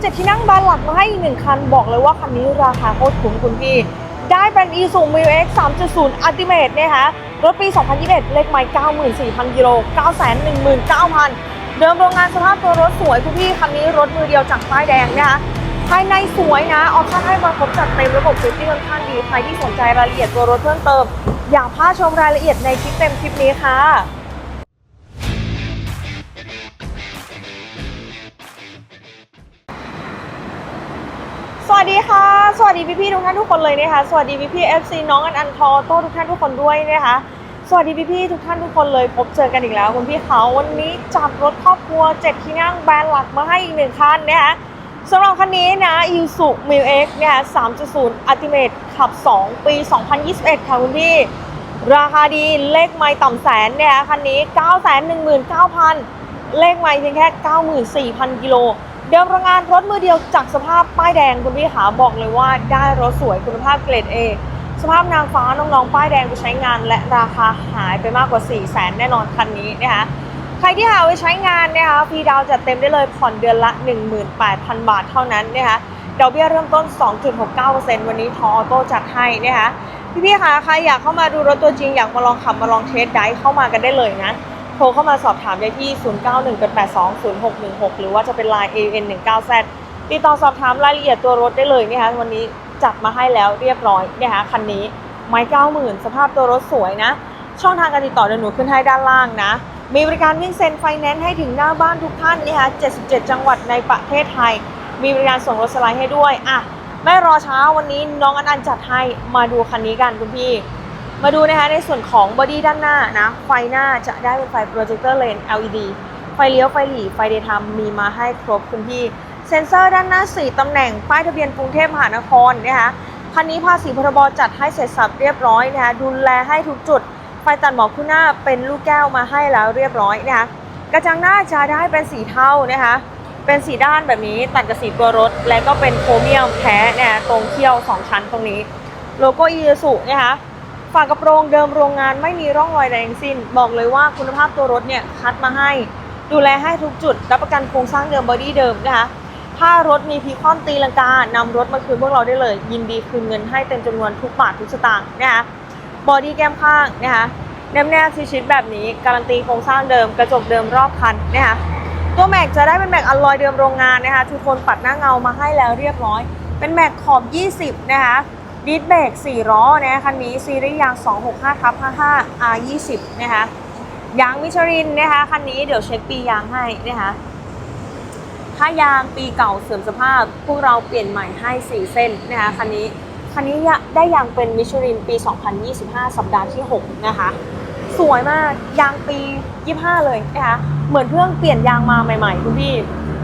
เจ็ดที่นั่งบานหลักมาให้อีกหนึ่งคัน บอกเลยว่าคันนี้ราคาโคตรคุ้มคุณพี่ ได้เป็น Isuzu m i x 3.0 Ultimate นะคะรถปี 2021 เลขไมล์94,000กิโล919,000 เดิมโรงงานสภาพตัวรถสวยคุณพี่คันนี้รถมือเดียวจากป้ายแดงนะคะภายในสวยนะ ออปชั่นให้มาครบจัดเต็มระบบเซฟตี้ค่อนข้างดี ใครที่สนใจรายละเอียดตัวรถเพิ่มเติม อย่าพลาดชมรายละเอียดในคลิปเต็มคลิปนี้ค่ะ สวัสดีค่ะ สวัสดีพี่ๆทุกท่านทุกคนเลยนะคะสวัสดีพี่ๆ FC น้องอันอันทอโต้ทุกท่านทุกคนด้วยนะคะ สวัสดีพี่ๆทุกท่านทุกคนเลยพบเจอกันอีกแล้วคุณพี่เขาวันนี้จัดรถครอบครัว7ที่นั่งแบรนด์หลักมาให้อีกหนึ่งคันนะคะสำหรับคันนี้นะ Isuzu m i x นะคะ3.0 Ultimate ขับ 2 ปี 2021 ค่ะคุณพี่ ราคาดีเลขไม่ต่ำแสนเนี่ยคันนี้ 919,000 เลขไม่เพียงแค่ 94,000 กิโล เดิมโรงงานรถมือเดียวจากสภาพป้ายแดงคุณพี่ขาบอกเลยว่าได้รถสวยคุณภาพเกรด A สภาพนางฟ้าน้องๆป้ายแดงไปใช้งาน และราคาหายไปมากกว่า 4 0 0แสนแน่นอนคันนี้นะคะใครที่หาไว้ใช้งานนะคะฟรีดาวจัดเต็มได้เลยผ่อนเดือนละ 18,000 บาทเท่านั้นนะคะดอกเบี้ยเริ่มต้น 2.69%วันนี้ทอออโต้จัดให้นะคะพี่ๆคะใครอยากเข้ามาดูรถตัวจริงอยากมาลองขับมาลองเทสไดฟ์เข้ามากันได้เลยนะ โทรเข้ามาสอบถามได้ที่ 0918820616 หรือว่าจะเป็น Line AN19Z ติดต่อสอบถามรายละเอียดตัวรถได้เลยนะคะวันนี้จัดมาให้แล้วเรียบร้อยนะคะคันนี้ไม้90,000 สภาพตัวรถสวยนะ ช่องทางการติดต่อเดี๋ยวหนูขึ้นให้ด้านล่างนะ มีบริการวิ่งเซ็นไฟแนนซ์ให้ถึงหน้าบ้านทุกท่านนะคะ77 จังหวัดในประเทศไทย มีบริการส่งรถสไลด์ให้ด้วยอะไม่รอช้าวันนี้น้องอันอันจัดให้มาดูคันนี้กันคุณพี่ มาดูนะคะในส่วนของบอดี้ด้านหน้านะ ไฟหน้าจะได้เป็นไฟโปรเจคเตอร์เลน LED ไฟเลี้ยวไฟหลีไฟเดย์ไทม์มีมาให้ครบคุณพี่ เซ็นเซอร์ด้านหน้า 4 ตำแหน่ง ป้ายทะเบียนกรุงเทพมหานครนะคะคันนี้ภาษีพรบจัดให้เสร็จสับเรียบร้อยนะคะดูแลให้ทุกจุด ไฟตัดหมอกคู่หน้าเป็นลูกแก้วมาให้แล้วเรียบร้อยนะคะกระจังหน้าจะได้เป็นสีเทานะคะเป็นสีด้านแบบนี้ตัดกับสีตัวรถ และก็เป็นโครเมียมแท้นะคะตรงเขี้ยว 2 ชั้นตรงนี้ โลโก้อีซูนะคะ ฝากระโปรงเดิมโรงงานไม่มีร่องรอยใดทั้งสิ้น บอกเลยว่าคุณภาพตัวรถเนี่ยคัดมาให้ ดูแลให้ทุกจุด รับประกันโครงสร้างเดิมบอดี้เดิมนะคะถ้ารถมีพีคอนตีลังกานำรถมาคืนพวกเราได้เลย ยินดีคืนเงินให้เต็มจำนวนทุกบาททุกสตางค์นะคะบอดี้แก้มข้างนะคะแนบแนบชิดๆแบบนี้การันตีโครงสร้างเดิมกระจกเดิมรอบคันนะคะตัวแม็กจะได้เป็นแม็กอลลอยเดิมโรงงานนะคะทุกคนปัดหน้าเงามาให้แล้วเรียบร้อย เป็นแม็กขอบ 20 นะคะ ดิสเบรก4ล้อนะคันนี้ซีรีส์ยาง 265ทับ55 R20 นะคะยางมิชลินนะคะคันนี้เดี๋ยวเช็คปียางให้นะคะถ้ายางปีเก่าเสื่อมสภาพ พวกเราเปลี่ยนใหม่ให้ 4 เส้นนะคะคันนี้คันนี้ได้ยางเป็นมิชลินปี 2025 สัปดาห์ที่ 6 นะคะ สวยมากยางปี 25 เลยนะคะเหมือนเพิ่งเปลี่ยนยางมาใหม่ๆคุณพี่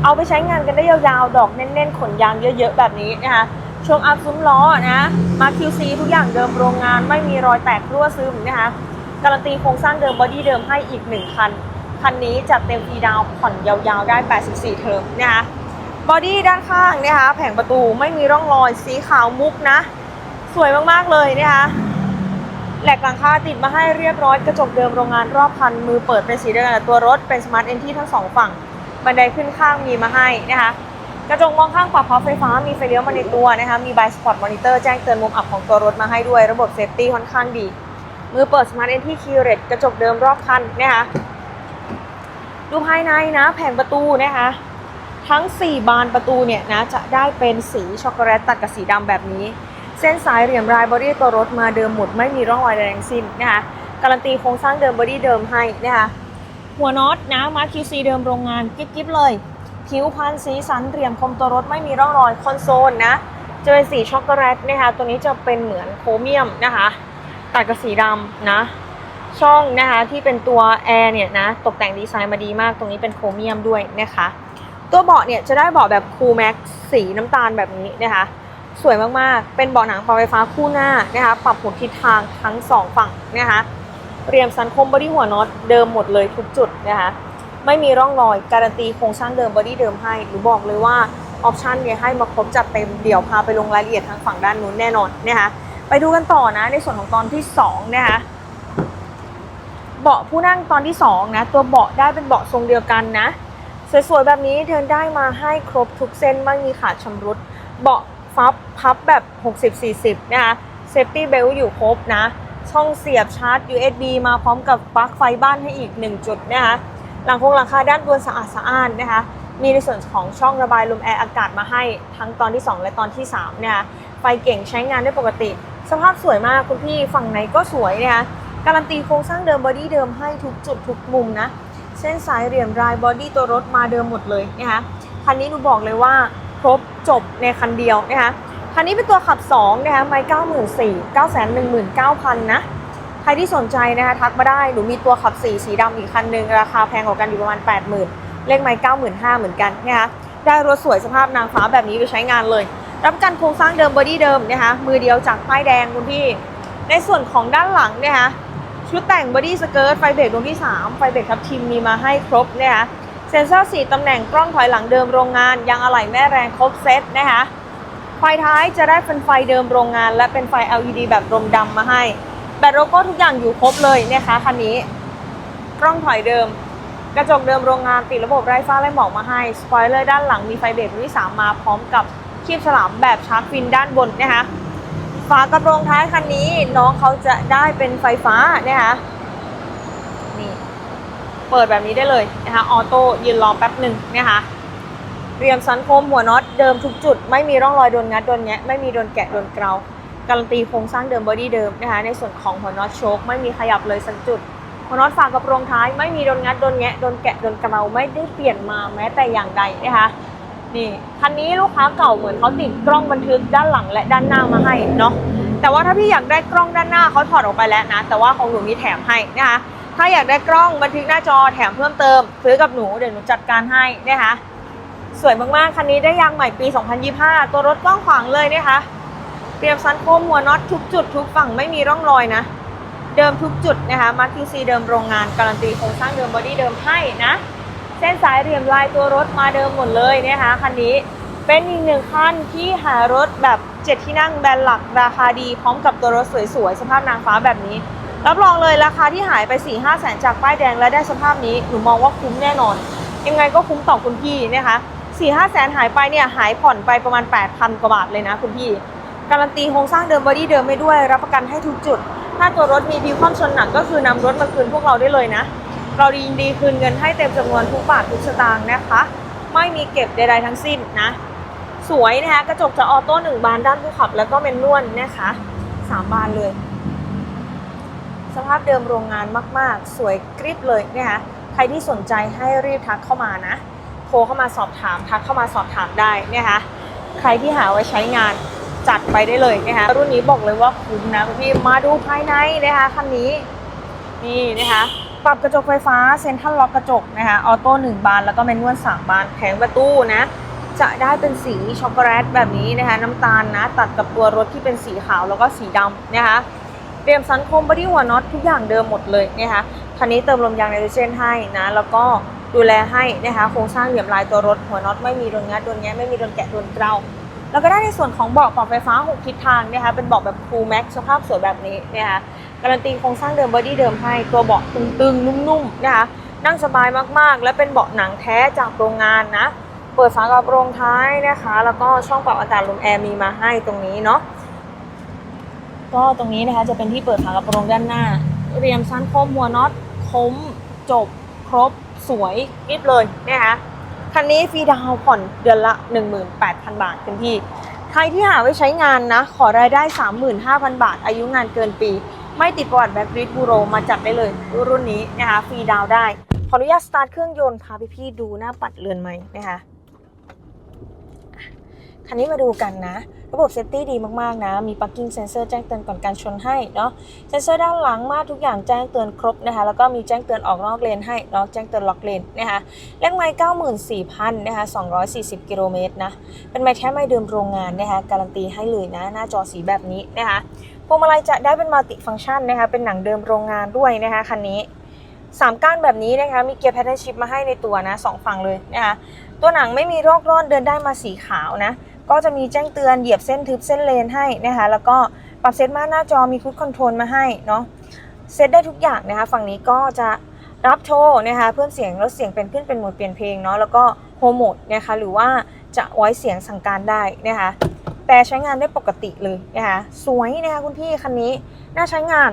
เอาไปใช้งานกันได้ยาวๆ ดอกแน่นๆ ขนยางเยอะๆ แบบนี้นะคะ ช่วงอัพซุ้มล้อนะมา QC ทุกอย่างเดิมโรงงานไม่มีรอยแตกรั่วซึมนะคะการันตีโครงสร้างเดิมบอดี้เดิมให้อีก 1 คัน คันนี้จัดเต็มฟรีดาวผ่อนยาวๆได้ 84 เทอมนะคะบอดี้ด้านข้างนะคะแผงประตูไม่มีร่องรอยสีขาวมุกนะ สวยมากๆเลยนะคะแหลกหลังคาติดมาให้เรียบร้อยกระจกเดิมโรงงานรอบคันมือเปิดเป็นสีเดียวกันกับตัวรถเป็นสมาร์ทเอนที่ทั้งสองฝั่ง บันไดขึ้นข้างมีมาให้นะคะ กระจกมองข้างปรับพับไฟฟ้ามีไฟเลี้ยวมาในตัวนะคะมีไบสปอร์ตมอนิเตอร์แจ้งเตือนมุมอับของตัวรถมาให้ด้วย ระบบเซฟตี้ค่อนข้างดี มือเปิดสมาร์ทเอนที่คีเรตกระจกเดิมรอบคันนะคะดูภายในนะแผงประตูนะคะทั้ง 4 บานประตูเนี่ยนะจะได้เป็นสีช็อกโกแลตตัดกับสีดำแบบนี้ เส้นสายเหลี่ยมรายบอดี้ตัวรถมาเดิมหมดไม่มีร่องรอยใดทั้งสิ้นนะคะการันตีโครงสร้างเดิมบอดี้เดิมให้นะคะหัวน็อตนะมาคิวซีเดิมโรงงานกิ๊บๆเลย ผิวพันสีสันเหลี่ยมคมตัวรถไม่มีร่องรอยคอนโซลนะ จะเป็นสีช็อกโกแลตนะคะ ตัวนี้จะเป็นเหมือนโครเมียมนะคะตัดกับสีดำนะ ช่องนะคะที่เป็นตัวแอร์เนี่ยนะตกแต่งดีไซน์มาดีมาก ตรงนี้เป็นโครเมียมด้วยนะคะ ตัวเบาะเนี่ยจะได้เบาะแบบคูลแม็กสีน้ำตาลแบบนี้นะคะ สวยมากๆ เป็นเบาะหนังปรับไฟฟ้าคู่หน้านะคะ ปรับหมุนทิศทางทั้งสองฝั่งนะคะเรียมสันคมบอดี้หัวน็อตเดิมหมดเลยทุกจุดนะคะ ไม่มีร่องรอย การันตีโครงสร้างเดิมบอดี้เดิมให้หรือบอกเลยว่าออปชันเนี่ยให้มาครบจัดเต็มเดี๋ยวพาไปลงรายละเอียดทางฝั่งด้านนู้นแน่นอนนะคะไปดูกันต่อนะในส่วนของตอนที่2นะคะเบาะผู้นั่งตอนที่2นะตัวเบาะได้เป็นเบาะทรงเดียวกันนะสวยๆแบบนี้เดินได้มาให้ครบทุกเส้นไม่มีขาดชำรุด เบาะฟับพับแบบ 60-40 นะคะเซฟตี้เบลอยู่ครบนะ ช่องเสียบชาร์จ USB มาพร้อมกับปลั๊กไฟบ้านให้อีก 1 จุดนะคะ หลังคงหลังคาด้านบนสะอาดสะอ้านนะคะ มีในส่วนของช่องระบายลมแอร์อากาศมาให้ทั้งตอนที่ 2 และตอนที่3เนี่ยไฟเก่งใช้งานได้ปกติ สภาพสวยมากคุณพี่ฝั่งไหนก็สวยนะคะการันตีโครงสร้างเดิมบอดี้เดิมให้ทุกจุดทุกมุมนะเส้นสายเหลี่ยมรายบอดี้ตัวรถมาเดิมหมดเลยนะคะคันนี้หนูบอกเลยว่าครบจบในคันเดียวนะคะคันนี้เป็นตัวขับ2นะคะไม่เก้าหมื่นสี่เก้าแสนหนึ่งหมื่นเก้าพันนะ ใครที่สนใจนะคะทักมาได้หนูมีตัวขับ4สีดำอีกคันหนึ่งราคาแพงกว่ากันอยู่ประมาณ 80,000 เลขไม่95,000 เหมือนกันนะคะได้รถสวยสภาพนางฟ้าแบบนี้ไปใช้งานเลย รับกันโครงสร้างเดิมบอดี้เดิมนะคะมือเดียวจากป้ายแดงคุณพี่ ในส่วนของด้านหลังเนี่ยคะชุดแต่งบอดี้สเกิร์ตไฟเบรกดวงที่ 3 ไฟเบรกทับทิมมีมาให้ครบเนี่ยคะเซ็นเซอร์ 4 ตำแหน่งกล้องถอยหลังเดิมโรงงาน ยางอะไหล่แม่แรงครบเซตนะคะไฟท้ายจะได้เป็นไฟเดิมโรงงาน และเป็นไฟ LED แบบรมดำมาให้ แบตโลโก้ทุกอย่างอยู่ครบเลยนะคะคันนี้ กล้องถอยเดิม กระจกเดิมโรงงานติดระบบไร้ฟ้าไร้หมอกมาให้สปอยเลอร์ด้านหลังมีไฟเบรกรุ่นที่3มาพร้อมกับคีบฉลามแบบชาร์จฟินด้านบนนะคะฝากระโปรงท้ายคันนี้น้องเขาจะได้เป็นไฟฟ้านะคะนี่เปิดแบบนี้ได้เลยนะคะออโต้ยืนรอแป๊บหนึ่งนะคะเรียมสันโคมหัวน็อตเดิมทุกจุด ไม่มีร่องรอยโดนงัดโดนแงะไม่มีโดนแกะโดนเกลา การันตีโครงสร้างเดิมบอดี้เดิมนะคะในส่วนของหัวน็อตโชคไม่มีขยับเลยสักจุด หัวน็อตฝากระโปรงท้าย ไม่มีโดนงัดโดนแงะโดนแกะโดนกระเกลาไม่ได้เปลี่ยนมาแม้แต่อย่างใดนะคะนี่คันนี้ลูกค้าเก่าเหมือนเขาติดกล้องบันทึกด้านหลังและด้านหน้ามาให้เนาะแต่ว่าถ้าพี่อยากได้กล้องด้านหน้าเขาถอดออกไปแล้วนะ แต่ว่าของหนูมีแถมให้นะคะถ้าอยากได้กล้องบันทึกหน้าจอแถมเพิ่มเติมซื้อกับหนูเดี๋ยวหนูจัดการให้นะคะสวยมากๆคันนี้ได้ยางใหม่ปี 2025 ตัวรถกว้างขวางเลยนะคะ เตรียมซันโคมหัวน็อตทุกจุดทุกฝั่งไม่มีร่องรอยนะ เดิมทุกจุดนะคะมาร์คิซีเดิมโรงงานการันตีโครงสร้างเดิมบอดี้เดิมให้นะ เส้นสายเหลี่ยมลายตัวรถมาเดิมหมดเลยนะคะคันนี้เป็นอีกหนึ่งคันที่หารถแบบ7ที่นั่งแบรนด์หลักราคาดีพร้อมกับตัวรถสวยๆสภาพนางฟ้าแบบนี้ รับรองเลยราคาที่หายไป4-5แสนจากป้ายแดงและได้สภาพนี้หนูมองว่าคุ้มแน่นอน ยังไงก็คุ้มต่อคุณพี่นะคะ4ี่ห้าแสนหายไปเนี่ยหายผ่อนไปประมาณ 8,000กว่าบาทเลยนะคุณพี่ การันตีโครงสร้างเดิมบอดี้เดิมไม่ด้วย รับประกันให้ทุกจุด ถ้าตัวรถมีพิวความชนหนักก็คือนำรถมาคืนพวกเราได้เลยนะ เรายินดีคืนเงินให้เต็มจำนวนทุกบาททุกสตางค์นะคะ ไม่มีเก็บใดๆทั้งสิ้นนะ สวยนะคะกระจกจะออโต้หนึ่งบานด้านผู้ขับ แล้วก็เมนนวลนะคะสามบานเลย สภาพเดิมโรงงานมาก ๆ สวยกริบเลยนะคะใครที่สนใจให้รีบทักเข้ามานะ โทรเข้ามาสอบถามทักเข้ามาสอบถามได้นะคะใครที่หาไว้ใช้งาน จัดไปได้เลยนะคะรุ่นนี้บอกเลยว่าคุ้มนะคุณพี่มาดูภายในนะคะคันนี้นี่นะคะปรับกระจกไฟฟ้าเซ็นทรัลล็อกกระจกนะคะออโต้หนึ่งบานแล้วก็แมนนวลสามบานแผงประตูนะจะได้เป็นสีช็อกโกแลตแบบนี้นะคะน้ำตาลนะตัดกับตัวรถที่เป็นสีขาวแล้วก็สีดำนะคะเตรียมสันคมบอดี้หัวน็อตทุกอย่างเดิมหมดเลยนะคะคันนี้เติมลมยางไนโตรเจนให้นะแล้วก็ดูแลให้นะคะโครงสร้างเหลี่ยมลายตัวรถหัวน็อตไม่มีโดนงัดโดนแงะไม่มีโดนแกะโดนเกลา แล้วก็ได้ในส่วนของเบาะปรับไฟฟ้า 6 ทิศทางนะคะเป็นเบาะแบบฟูลแม็กสภาพสวยแบบนี้นะคะการันตีโครงสร้างเดิมบอดี้เดิมให้ตัวเบาะตึงๆ นุ่มๆนะคะนั่งสบายมากๆ และเป็นเบาะหนังแท้จากโรงงานนะเปิดฝากระโปรงท้ายนะคะ แล้วก็ช่องปรับอากาศลมแอร์มีมาให้ตรงนี้เนาะก็ตรงนี้นะคะจะเป็นที่เปิดฝากระโปรงด้านหน้า เรียมชั้นคมหัวน็อตคมจบครบสวยกิบเลยนะคะ คันนี้ฟรีดาวผ่อนเดือนละ 18,000 บาทเป็นที่ ใครที่หาไว้ใช้งานนะ ขอรายได้ 35,000 บาท อายุงานเกินปี ไม่ติดประวัติแบ็คริดบูโรมาจัดได้เลย รุ่นนี้นะคะฟรีดาวได้ ขออนุญาตสตาร์ทเครื่องยนต์พาพี่ๆดูหน้าปัดเรือนไหมนะคะ คันนี้มาดูกันนะ ระบบเซฟตี้ดีมากๆนะ มี parking sensor แจ้งเตือนก่อนการชนให้เนาะ เซนเซอร์ด้านหลังมาทุกอย่างแจ้งเตือนครบนะคะ แล้วก็มีแจ้งเตือนออกนอกเลนให้เนาะ แจ้งเตือนล็อกเลนนะคะ เลขไมล์94,000นะคะ240กิโลเมตรนะ เป็นไม้แท้ไม้เดิมโรงงานนะคะ การันตีให้เลยนะ หน้าจอสีแบบนี้นะคะพวงมาลัยจะได้เป็นมัลติฟังก์ชันนะคะ เป็นหนังเดิมโรงงานด้วยนะคะคันนี้สามก้านแบบนี้นะคะ มีเกียร์แพทเทิร์นชิพมาให้ในตัวนะสองฝั่งเลยนะคะ ตัวหนังไม่มีโรคร่อนเดินได้มาสีขาวนะ ก็จะมีแจ้งเตือนเหยียบเส้นทึบเส้นเลนให้นะคะแล้วก็ปรับเซตมาหน้าจอมีคุดคอนโทรลมาให้เนาะเซตได้ทุกอย่างนะคะฝั่งนี้ก็จะรับโชว์นะคะเพิ่มเสียงลดเสียงเป็นขึ้นเป็นโหมดเปลี่ยนเพลงเนาะแล้วก็โฮมโหมดนะคะหรือว่าจะไว้เสียงสั่งการได้นะคะแต่ใช้งานได้ปกติเลยนะคะสวยนะคะคุณพี่คันนี้น่าใช้งาน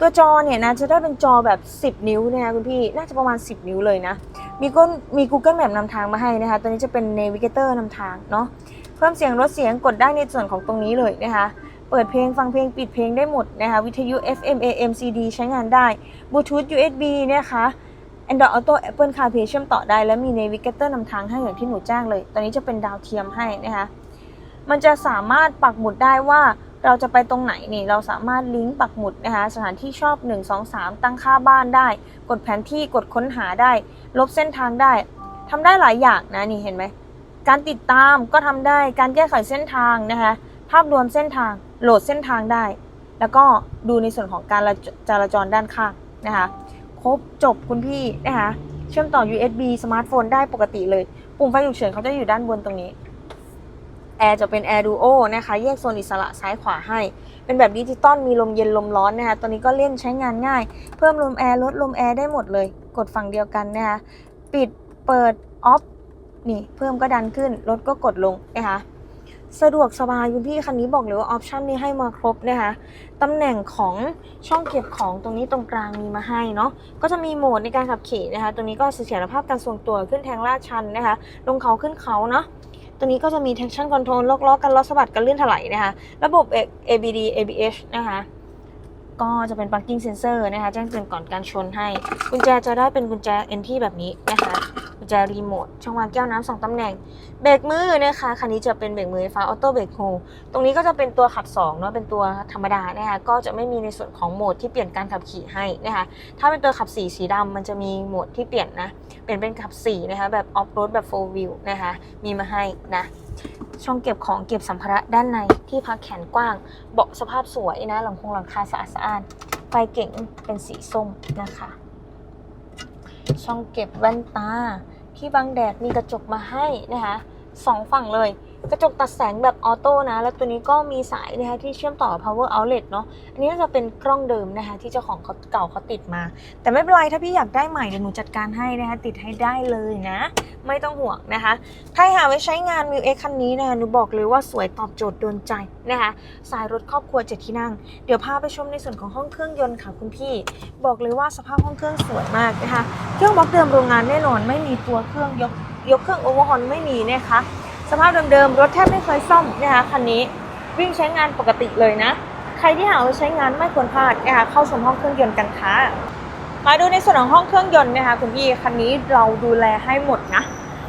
ตัวจอเนี่ยนะจะได้เป็นจอแบบ 10 นิ้วนะคะคุณพี่น่าจะประมาณ 10 นิ้วเลยนะ มีก็มี Google Map นำทางมาให้นะคะตัวนี้จะเป็น Navigator นำทางเนาะ เพิ่มเสียงลดเสียงกดได้ในส่วนของตรงนี้เลยนะคะ เปิดเพลงฟังเพลงปิดเพลงได้หมดนะคะ วิทยุ FM AM CD ใช้งานได้บลูทูธ USB นะคะ Android Auto Apple CarPlay เชื่อมต่อได้และมี Navigator นำทางให้อย่างที่หนูแจ้งเลย ตอนนี้จะเป็นดาวเทียมให้นะคะ มันจะสามารถปักหมุดได้ว่าเราจะไปตรงไหนนี่เราสามารถลิงก์ปักหมุดนะคะ สถานที่ชอบ 1 2 3 ตั้งค่าบ้านได้ กดแผนที่กดค้นหาได้ ลบเส้นทางได้ทำได้หลายอย่างนะนี่เห็นไหม การติดตามก็ทำได้การแก้ไขเส้นทางนะคะภาพรวมเส้นทางโหลดเส้นทางได้ แล้วก็ดูในส่วนของการจราจรด้านข้างนะคะครบจบคุณพี่นะคะเชื่อมต่อ USB สมาร์ทโฟนได้ปกติเลย ปุ่มไฟฉุกเฉินเขาจะอยู่ด้านบนตรงนี้แอร์จะเป็น Air Duo นะคะ แยกโซนอิสระซ้ายขวาให้ เป็นแบบดิจิตอลมีลมเย็นลมร้อนนะคะ ตัวนี้ก็เล่นใช้งานง่าย เพิ่มลมแอร์ลดลมแอร์ได้หมดเลย กดฝั่งเดียวกันนะคะ ปิดเปิดออฟ นี่เพิ่มก็ดันขึ้นลดก็กดลงนะคะสะดวกสบายคุณพี่คันนี้บอกเลยว่าออปชันนี้ให้มาครบนะคะตำแหน่งของช่องเก็บของตรงนี้ตรงกลางมีมาให้เนาะก็จะมีโหมดในการขับขี่นะคะตรงนี้ก็เสถียรภาพการทรงตัวขึ้นแทงลาดชันนะคะลงเขาขึ้นเขาเนาะตัวนี้ก็จะมี traction control ล็อกล้อกันล้อสะบัดกันลื่นถลายนะคะระบบ ABD ABS นะคะก็จะเป็น parking sensor นะคะแจ้งเตือนก่อนการชนให้ กุญแจจะได้เป็นกุญแจ NT แบบนี้นะคะ ญแจรีโมทช่องวางแก้วน้ำสองตำแหน่ง เบรกมือนะคะคันนี้จะเป็นเบรกมือไฟฟ้าออโต้เบรกโฮตรงนี้ก็จะเป็นตัวขับ2เนาะเป็นตัวธรรมดานะคะก็จะไม่มีในส่วนของโหมดที่เปลี่ยนการขับขี่ให้นะคะถ้าเป็นตัวขับ4สีดำมันจะมีโหมดที่เปลี่ยนนะเปลี่ยนเป็นขับ4นะคะแบบออฟโรดแบบ4 wheel นะคะมีมาให้นะช่องเก็บของเก็บสัมภาระด้านในที่พักแขนกว้าง เบาะสภาพสวยนะหลังคงหลังคาสะอาดสะอาดไฟเก๋งเป็นสีส้มนะคะ ช่องเก็บแว่นตา ที่บังแดดมีกระจกมาให้นะคะสองฝั่งเลย กระจกตัดแสงแบบออโต้นะ แล้วตัวนี้ก็มีสายนะคะที่เชื่อมต่อ power outlet เนาะ อันนี้จะเป็นกล้องเดิมนะคะที่เจ้าของเขาเก่าเขาติดมา แต่ไม่เป็นไรถ้าพี่อยากได้ใหม่เดี๋ยวหนูจัดการให้นะคะติดให้ได้เลยนะ ไม่ต้องห่วงนะคะ ใครหาไว้ใช้งาน m ิวเอ็กคันนี้นะคะหนูบอกเลยว่าสวยตอบโจทย์โดนใจนะคะ สายรถครอบครัวเจ็ดที่นั่ง เดี๋ยวพาไปชมในส่วนของห้องเครื่องยนต์ค่ะคุณพี่ บอกเลยว่าสภาพห้องเครื่องสวยมากนะคะ เครื่องบล็อกเดิมโรงงานแน่นอนไม่มีตัวเครื่องยกยกเครื่องโอเวอร์ฮอลไม่มีนะคะ สภาพเดิมๆ รถแทบไม่เคยซ่อมนะคะคันนี้วิ่งใช้งานปกติเลยนะ ใครที่หาไว้ใช้งานไม่ควรพลาดนะคะเข้าชมห้องเครื่องยนต์กันค่ะมาดูในส่วนของห้องเครื่องยนต์นะคะคุณพี่คันนี้เราดูแลให้หมดนะ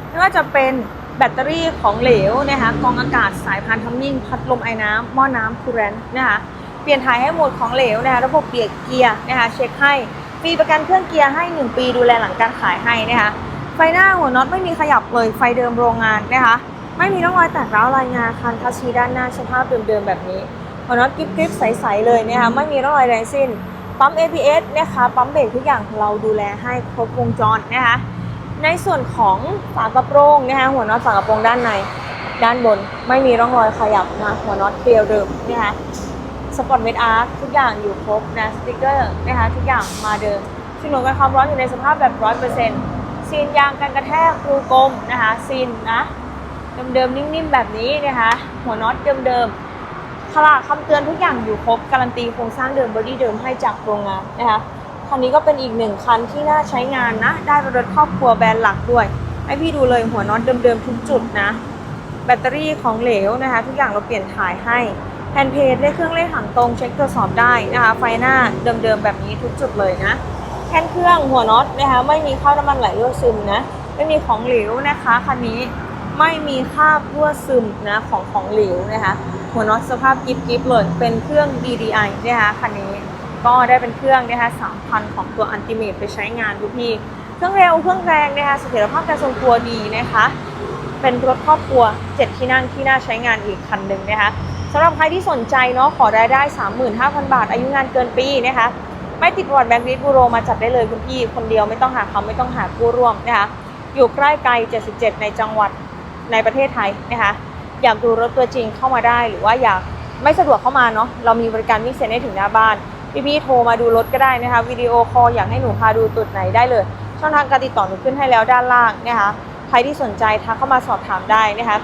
ไม่ว่าจะเป็นแบตเตอรี่ของเหลวนะคะกองอากาศสายพานทัมมิ่งพัดลมไอ้น้ำหม้อน้ำคูลแรนต์นะคะเปลี่ยนถ่ายให้หมดของเหลวนะคะระบบเปลี่ยนเกียร์นะคะเช็คให้ฟรีประกันเครื่องเกียร์ให้ 1 ปีดูแลหลังการขายให้นะคะไฟหน้าหัวน็อตไม่มีขยับเลยไฟเดิมโรงงานนะคะ ไม่มีร่องรอยแตกร้าวรายงานคันทัชชีด้านหน้าสภาพเดิมๆแบบนี้หัวน็อตกริบๆใสๆเลยนะคะไม่มีร่องรอยแรงสิ้นปั๊ม ABS นะคะปั๊มเบรกทุกอย่างเราดูแลให้ครบวงจรนะคะในส่วนของฝากระโปรงนะคะหัวน็อตฝากระโปรงด้านใน ด้านบนไม่มีร่องรอยขยับนะหัวน็อตเกลียวเดิมนะคะสปอร์ตเมดอาร์ทุกอย่างอยู่ครบนะสติกเกอร์นะคะทุกอย่างมาเดิมฉนวนกันความร้อนอยู่ในสภาพแบบร้อยเปอร์เซ็นต์ซีนยางกันกระแทกรูกลมนะคะซีนนะ เดิมๆนิ่มๆแบบนี้นะคะ หัวน็อตเดิมๆขลาคำเตือนทุกอย่างอยู่ครบการันตีโครงสร้างเดิมบอดี้เดิมให้จากโรงงานนะคะคันนี้ก็เป็นอีกหนึ่งคันที่น่าใช้งานนะ ได้รถครอบครัวแบรนด์หลักด้วย ให้พี่ดูเลยหัวน็อตเดิมๆทุกจุดนะ แบตเตอรี่ของเหลวนะคะ ทุกอย่างเราเปลี่ยนถ่ายให้แผ่นเพจเลขเครื่องเลขหางตรงเช็คตรวจสอบได้นะคะ ไฟหน้าเดิมๆแบบนี้ทุกจุดเลยนะแค่นเครื่องหัวน็อตนะคะไม่มีเข้าน้ำมันไหลรั่วซึมนะ ไม่มีของเหลวนะคะคันนี้ ไม่มีคราบรั่วซึมนะของของเหลวนะคะหัวน็อตสภาพกิฟกิฟเลยเป็นเครื่อง DDI นะคะคันนี้ก็ได้เป็นเครื่องนะคะ3,000ของตัวอันติเม e ไปใช้งานดูพี่เครื่องเร็วเครื่องแรงนะคะเสถียรภาพการทรงตัวดีนะคะ เป็นรถครอบครัว 7 ที่นั่งที่น่าใช้งานอีกคันหนึ่งนะคะสำหรับใครที่สนใจเนาะขอรายได้ 35,000 บาท อายุงานเกินปีนะคะ ไม่ติดวอร์ดแบงค์ลิสบูโรมาจัดได้เลยคุณพี่ คนเดียวไม่ต้องหาเขาไม่ต้องหากู้ร่วมนะคะอยู่ใกล้ไกล 77 ในจังหวัด ในประเทศไทยนะคะอยากดูรถตัวจริงเข้ามาได้ หรือว่าอยากไม่สะดวกเข้ามาเนาะเรามีบริการวิ่งเซ็นให้ถึงหน้าบ้านพี่ๆโทรมาดูรถก็ได้นะคะวิดีโอคอลอยากให้หนูพาดูจุดไหนได้เลย ช่องทางการติดต่อหนูขึ้นให้แล้วด้านล่างนะคะใครที่สนใจทักเข้ามาสอบถามได้นะคะ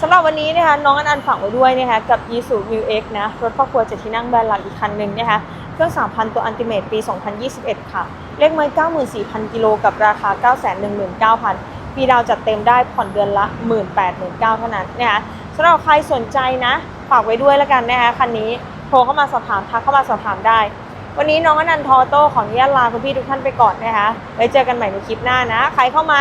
สำหรับวันนี้นะคะน้องอันอันฝากไว้ด้วยนะคะกับ y i s u m i X นะรถครอบครัวเจ็ดที่นั่งแบรนด์หลักอีกคันหนึ่งนะคะเครื่อง 3,000 ตัวอันติเมตปี 2021 ค่ะ เลขไม้94,000 กิโลกับราคา 919,000 ปีดาวจัดเต็มได้ผ่อนเดือนละ 18,900เท่านั้นนะคะสำหรับใครสนใจนะฝากไว้ด้วยแล้วกันนะคะคันนี้โทรเข้ามาสอบถามทักเข้ามาสอบถามได้ วันนี้น้องอนันต์ทอโต้ขออนุญาตลาคุณพี่ทุกท่านไปก่อนนะคะไว้เจอกันใหม่ในคลิปหน้านะ ใครเข้ามา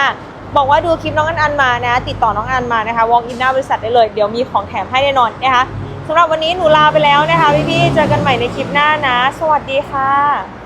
บอกว่าดูคลิปน้องอันอันมานะติดต่อน้องอันมานะคะ walk in หน้าบริษัทได้เลยเดี๋ยวมีของแถมให้แน่นอนนะคะสำหรับวันนี้หนูลาไปแล้วนะคะพี่ๆเจอกันใหม่ในคลิปหน้านะ สวัสดีค่ะ